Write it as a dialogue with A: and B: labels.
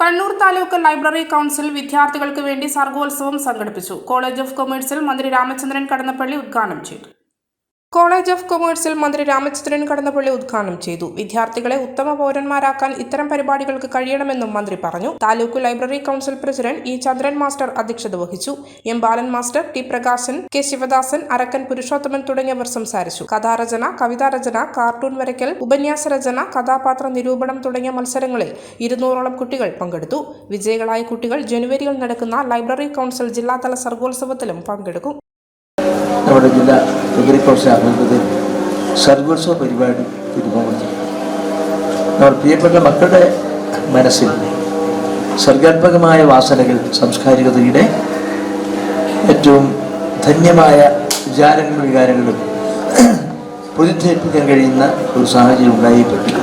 A: Kannur taluk library council വിദ്യാർത്ഥികൾക്ക് വേണ്ടി സർഗോത്സവം സംഘടിപ്പിച്ചു. കോളേജ് ഓഫ് കൊമേഴ്സിൽ മന്ത്രി രാമചന്ദ്രൻ കടന്നപ്പള്ളി ഉദ്ഘാടനം ചെയ്തു. കോളേജ് ഓഫ് കൊമേഴ്സിൽ മന്ത്രി രാമചന്ദ്രൻ കടന്നപ്പള്ളി ഉദ്ഘാടനം ചെയ്തു. വിദ്യാർത്ഥികളെ ഉത്തമ പൗരന്മാരാക്കാൻ ഇത്തരം പരിപാടികൾക്ക് കഴിയണമെന്നും മന്ത്രി പറഞ്ഞു. Taluk library council president E Chandran master അധ്യക്ഷത വഹിച്ചു. M Balan master T Prakashan K Sivadasan Arakkan Purushothaman തുടങ്ങിയവർ സംസാരിച്ചു. കഥാരചന കവിതാരചന കാർട്ടൂൺ വരയ്ക്കൽ ഉപന്യാസ രചന കഥാപാത്ര നിരൂപണം തുടങ്ങിയ മത്സരങ്ങളിൽ ഇരുന്നൂറോളം കുട്ടികൾ പങ്കെടുത്തു. വിജയികളായ കുട്ടികൾ ജനുവരിയിൽ നടക്കുന്ന ലൈബ്രറി കൗൺസിൽ ജില്ലാതല സർഗോത്സവത്തിലും പങ്കെടുക്കും.
B: നമ്മുടെ ജില്ലാ ഡിഗ്രി കോഴ്സ് ആഭിമുഖ്യത്തിൽ സർഗോത്സവ പരിപാടി രൂപപ്പെടുത്തി നമ്മുടെ പ്രിയപ്പെട്ട മക്കളുടെ മനസ്സിൽ സർഗാത്മകമായ വാസനകൾ സാംസ്കാരികതയുടെ ഏറ്റവും ധന്യമായ വിചാരങ്ങളും വികാരങ്ങളും പ്രതിധ്വനിപ്പിക്കാൻ കഴിയുന്ന ഒരു സാഹചര്യം ഉണ്ടായിപ്പെട്ടിട്ടുണ്ട്